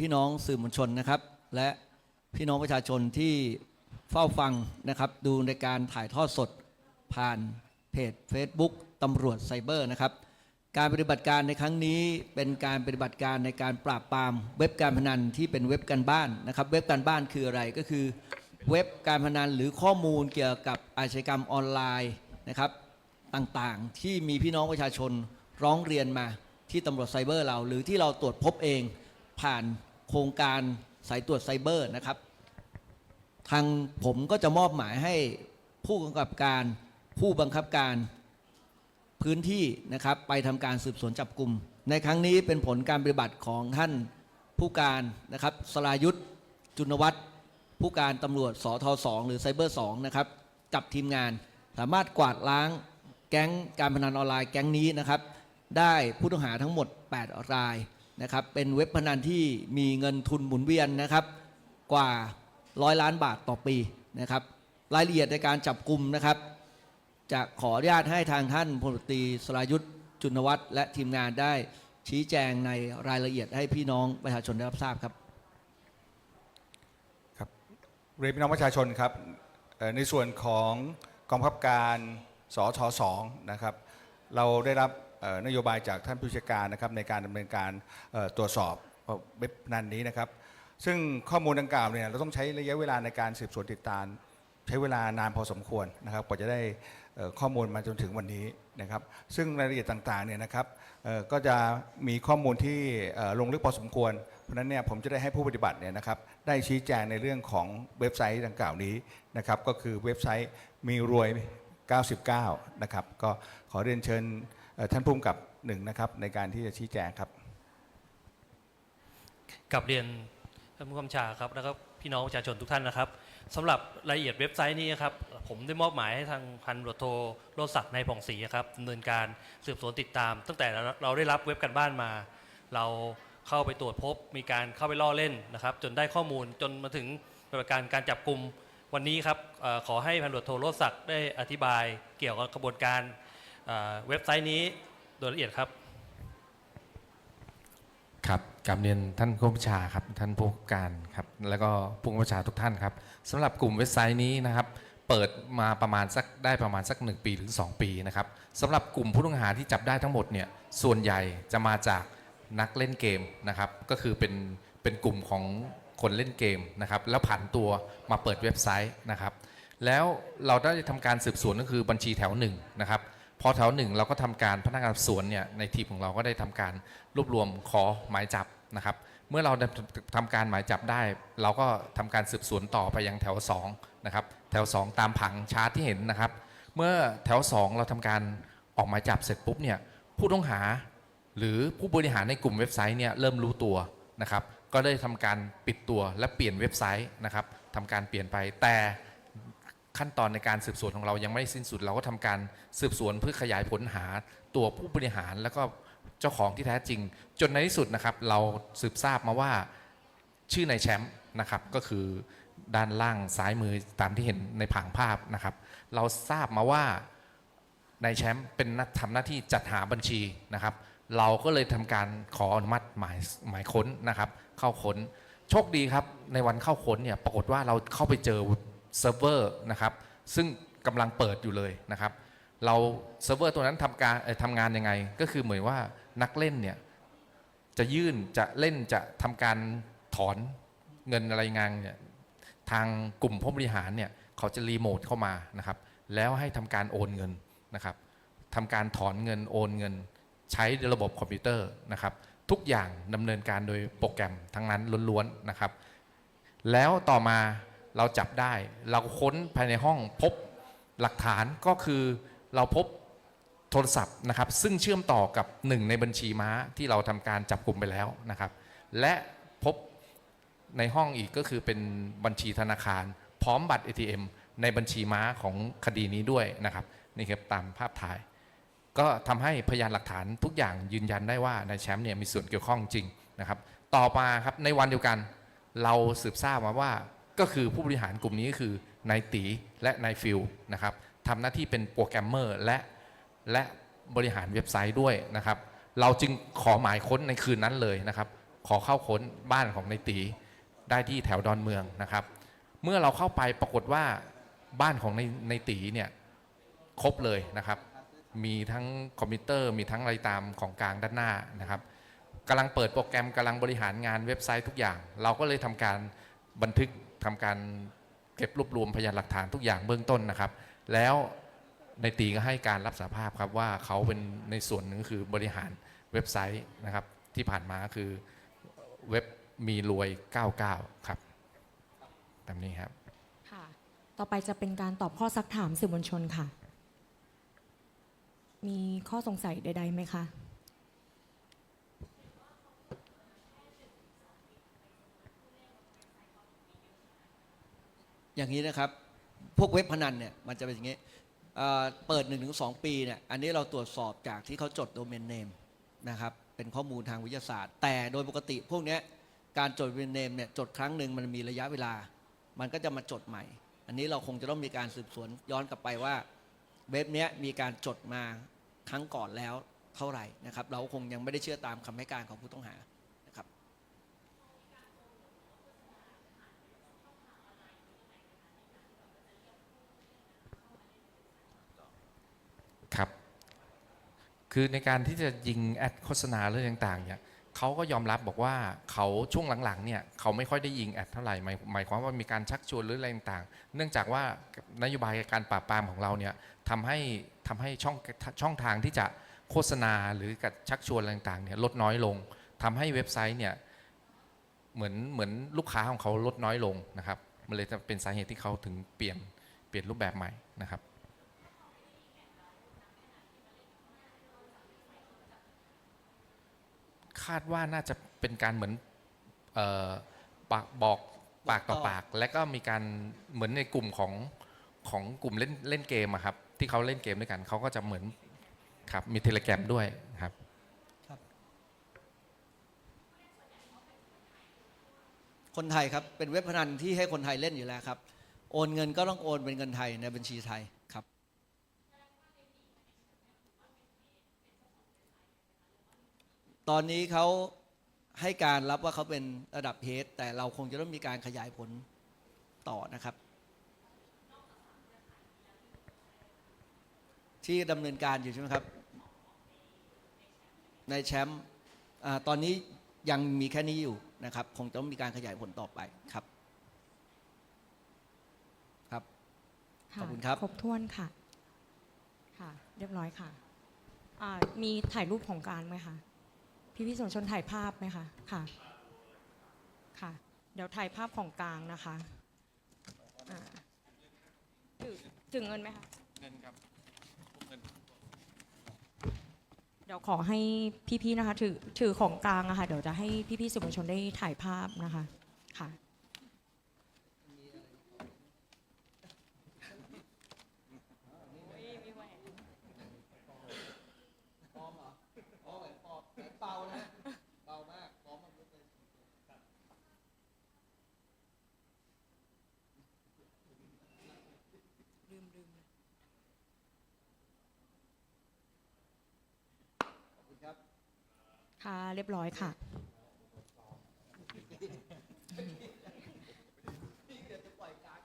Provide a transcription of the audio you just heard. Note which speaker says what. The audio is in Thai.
Speaker 1: พี่น้องสื่อมวลชนนะครับ และพี่น้องประชาชนที่เฝ้าฟังนะครับ ดูในการถ่ายทอดสดผ่านเพจ Facebook ตำรวจไซเบอร์นะครับ การปฏิบัติการในครั้งนี้เป็นการปฏิบัติการในการปราบปรามเว็บการพนันที่เป็นเว็บการบ้านนะครับ เว็บการบ้านคืออะไรก็คือ เว็บการพนันหรือข้อมูลเกี่ยวกับอาชญากรรมออนไลน์นะครับต่างๆ ที่มีพี่น้องประชาชนร้องเรียนมาที่ตำรวจไซเบอร์เรา หรือที่เราตรวจพบเอง ผ่านโครงการสายตรวจไซเบอร์นะครับ ทางผมก็จะมอบหมายให้ผู้กำกับการผู้บังคับการพื้นที่นะครับ ไปทำการสืบสวนจับกลุ่ม ในครั้งนี้เป็นผลการปฏิบัติของท่านผู้การนะครับสรายุทธจุนวัฒน์ผู้การตำรวจสทสองหรือไซเบอร์สองนะครับกับทีมงานสามารถกวาดล้างแก๊งการพนันออนไลน์แก๊งนี้นะครับ ได้ผู้ต้องหาทั้งหมด 8 ราย นะครับเป็นเว็บพนันที่มีเงินทุนหมุนเวียนนะครับกว่าร้อยล้านบาทต่อปีนะครับรายละเอียดในการจับกลุ่มนะครับ จะขออนุญาตให้ทางท่านพลตรีสรายุทธจุนวัฒน์และทีมงานได้ชี้แจงในรายละเอียดให้พี่น้องประชาชนได้รับทราบครับ
Speaker 2: ครับเรียนพี่น้องประชาชนครับในส่วนของกองบังคับการสทสนะครับ เราได้รับ นโยบายจากท่านผู้จัดการนะครับในการดำเนินการตรวจสอบเว็บนันนี้นะครับ ซึ่งข้อมูลดังกล่าวเนี่ยเราต้องใช้ระยะเวลาในการสืบสวนติดตามใช้เวลานานพอสมควรนะครับกว่าจะได้ข้อมูลมาจนถึงวันนี้นะครับ ซึ่งรายละเอียดต่างๆเนี่ยนะครับก็จะมีข้อมูลที่ลงลึกพอสมควร เพราะนั้นเนี่ยผมจะได้ให้ผู้ปฏิบัติเนี่ยนะครับได้ชี้แจงในเรื่องของเว็บไซต์ดังกล่าวนี้นะครับก็คือเว็บไซต์มีรวย 99 นะครับ ก็ขอเรียนเชิญ ท่านผู้กำกับหนึ่งนะครับในการที่จะชี้แจงครับ
Speaker 3: กับเรียนท่านผู้กำกับชาครับแล้วก็พี่น้องประชาชนทุกท่านนะครับสำหรับรายละเอียดเว็บไซต์นี้ครับผมได้มอบหมายให้ทางพันตรวจโทโรศักดิ์ในผ่องศรีครับดำเนินการสืบสวนติดตาม ตั้งแต่เราได้รับเว็บกันบ้านมา เราเข้าไปตรวจพบ มีการเข้าไปล่อเล่นนะครับ จนได้ข้อมูลจนมาถึงปฏิบัติการการจับกลุ่มวันนี้ครับขอให้พันตรวจโทโรศักดิ์ได้อธิบายเกี่ยวกับกระบวนการ เว็บไซต์นี้โดยละเอียดครับ
Speaker 4: ครับกราบเรียนท่านผู้บัญชาครับท่านผู้การครับแล้วก็ผู้บัญชาทุกท่านครับสำหรับกลุ่มเว็บไซต์นี้นะครับ เปิดมาประมาณสักได้ประมาณสัก 1 ปีถึง 2 ปีนะครับสำหรับกลุ่มผู้ต้องหาที่จับได้ทั้งหมดเนี่ยส่วนใหญ่จะมาจากนักเล่นเกมนะครับก็คือเป็นเป็นกลุ่มของคนเล่นเกมนะครับแล้วผันตัวมาเปิดเว็บไซต์นะครับ แล้วเราได้ทำการสืบสวนก็คือบัญชีแถวหนึ่งนะครับ พอแถวหนึ่งเราก็ทำการพนักงานสวนเนี่ยในทีมของเราก็ได้ทำการรวบรวมขอหมายจับนะครับ เมื่อเราได้ทำการหมายจับได้ เราก็ทำการสืบสวนต่อไปยังแถว2นะครับแถว 2 ตามผังชาร์ตที่เห็นนะครับ เมื่อแถว 2 เราทำการออกหมายจับเสร็จปุ๊บเนี่ยผู้ต้องหาหรือผู้บริหารในกลุ่มเว็บไซต์เนี่ยเริ่มรู้ตัวนะครับ ก็ได้ทำการปิดตัวและเปลี่ยนเว็บไซต์นะครับทำการเปลี่ยนไปแต่ ขั้นตอนในการสืบสวนของเรายังไม่สิ้นสุด เราก็ทำการสืบสวนเพื่อขยายผลหาตัวผู้บริหารแล้วก็เจ้าของที่แท้จริง จนในที่สุดนะครับ เราสืบทราบมาว่าชื่อนายแชมป์นะครับก็คือด้านล่างซ้ายมือตามที่เห็นในผังภาพนะครับ เราทราบมาว่านายแชมป์เป็นนักทำหน้าที่จัดหาบัญชีนะครับ เราก็เลยทำการขออนุมัติหมายหมายค้นนะครับ เข้าค้นโชคดีครับในวันเข้าค้นเนี่ยปรากฏว่าเราเข้าไปเจอ เซิร์ฟเวอร์นะครับซึ่งกำลังเปิดอยู่เลยนะครับ เราเซิร์ฟเวอร์ตัวนั้นทำการทำงานยังไง ก็คือเหมือนว่านักเล่นเนี่ยจะยื่นจะเล่นจะทำการถอนเงินอะไรงานเนี่ยทางกลุ่มผู้บริหารเนี่ยเขาจะรีโมทเข้ามานะครับ แล้วให้ทำการโอนเงินนะครับทำการถอนเงินโอนเงิน ใช้ระบบคอมพิวเตอร์นะครับ ทุกอย่างดำเนินการโดยโปรแกรมทั้งนั้นล้วนๆนะครับ แล้วต่อมา เราจับได้ เราค้นภายในห้องพบหลักฐานก็คือเราพบโทรศัพท์นะครับ ซึ่งเชื่อมต่อกับหนึ่งในบัญชีม้าที่เราทำการจับกลุ่มไปแล้วนะครับ และพบในห้องอีกก็คือเป็นบัญชีธนาคาร พร้อมบัตร ATM ในบัญชีม้าของคดีนี้ด้วยนะครับนี่ครับตามภาพถ่าย ก็ทำให้พยานหลักฐานทุกอย่างยืนยันได้ว่านายแชมป์เนี่ยมีส่วนเกี่ยวข้องจริงนะครับ ต่อมาครับในวันเดียวกัน เราสืบทราบมาว่า ก็คือผู้บริหารกลุ่มนี้ก็คือนายตีและนายฟิลนะครับทำหน้าที่เป็นโปรแกรมเมอร์และและบริหารเว็บไซต์ด้วยนะครับ เราจึงขอหมายค้นในคืนนั้นเลยนะครับ ขอเข้าค้นบ้านของในตีได้ที่แถวดอนเมืองนะครับ เมื่อเราเข้าไปปรากฏว่าบ้านของในในตีเนี่ยครบเลยนะครับ มีทั้งคอมพิวเตอร์มีทั้งอะไรตามของกลางด้านหน้านะครับกำลังเปิดโปรแกรมกำลังบริหารงานเว็บไซต์ทุกอย่าง เราก็เลยทำการบันทึก ทำการเก็บรวบรวมพยานหลักฐานทุกอย่างเบื้องต้นนะครับ แล้วในตีก็ให้การรับสารภาพครับว่าเขาเป็นในส่วนหนึ่งคือบริหารเว็บไซต์นะครับ ที่ผ่านมาคือเว็บมีรวย 99 ครับตามนี้ครับ
Speaker 5: ค่ะ ต่อไปจะเป็นการตอบข้อซักถามสื่อมวลชนค่ะ มีข้อสงสัยใดๆไหมคะ
Speaker 1: อย่างนี้นะครับ พวกเว็บพนันเนี่ยมันจะเป็นอย่างนี้เอ่อเปิด1-2ปีเนี่ยอันนี้เราตรวจสอบจากที่เขาจดโดเมนเนมนะครับเป็นข้อมูลทางวิทยาศาสตร์ แต่โดยปกติพวกเนี้ยการจดโดเมนเนมเนี่ยจดครั้งหนึ่งมันมีระยะเวลา มันก็จะมาจดใหม่ อันนี้เราคงจะต้องมีการสืบสวนย้อนกลับไปว่าเว็บเนี้ยมีการจดมาครั้งก่อนแล้วเท่าไหร่นะครับเราคงยังไม่ได้เชื่อตามคำให้การของผู้ต้องหานะครับ
Speaker 4: ครับ คือในการที่จะยิงแอดโฆษณาเรื่องต่างๆเนี่ยเขาก็ยอมรับบอกว่าเขาช่วงหลังๆเนี่ยเขาไม่ค่อยได้ยิงแอดเท่าไหร่หมายหมายความว่ามีการชักชวนหรืออะไรต่างๆ เนื่องจากว่านโยบายการปราบปรามของเราเนี่ยทำให้ทำให้ช่องช่องทางที่จะโฆษณาหรือกับชักชวนอะไรต่างๆเนี่ยลดน้อยลงทำให้เว็บไซต์เนี่ยเหมือนเหมือนลูกค้าของเขาลดน้อยลงนะครับมันเลยจะเป็นสาเหตุที่เขาถึงเปลี่ยนเปลี่ยนรูปแบบใหม่นะครับ คาดว่าน่าจะเป็นการเหมือนเออปากบอกปากต่อปาก และก็มีการเหมือนในกลุ่มของของกลุ่มเล่นเล่นเกมอะครับ ที่เขาเล่นเกมด้วยกันเขาก็จะเหมือนครับมีเทเลแกรมด้วยครับ
Speaker 1: คนไทยครับ เป็นเว็บพนันที่ให้คนไทยเล่นอยู่แล้วครับ โอนเงินก็ต้องโอนเป็นเงินไทยในบัญชีไทยครับ ตอนนี้เขาให้การรับว่าเขาเป็นระดับเฮดแต่เราคงจะต้องมีการขยายผลต่อนะครับ ที่ดำเนินการอยู่ใช่ไหมครับ ในแชมป์อาตอนนี้ยังมีแค่นี้อยู่นะครับ คงต้องมีการขยายผลต่อไปครับ ครับะขอบคุณครับ
Speaker 5: ครบถ้วนค่ะ ค่ะ เรียบร้อยค่ะอ่ามีถ่ายรูปของกลารไหมคะ พี่พี่ๆสื่อมวลชนถ่ายภาพไหมคะ ค่ะ ค่ะ เดี๋ยวถ่ายภาพของกลางนะคะอ่าถือถึงเงินไหมคะ
Speaker 4: เงินครับเงิน
Speaker 5: เดี๋ยวขอให้พี่ๆนะคะถือถือของกลางอะค่ะเดี๋ยวจะให้พี่ๆสื่อมวลชนได้ถ่ายภาพนะคะ ค่ะ
Speaker 1: เบานะเบามากพร้อมมากเลย
Speaker 5: ลืมลืม
Speaker 1: ขอบคุณครับ
Speaker 5: ค่ะ เรียบร้อยค่ะ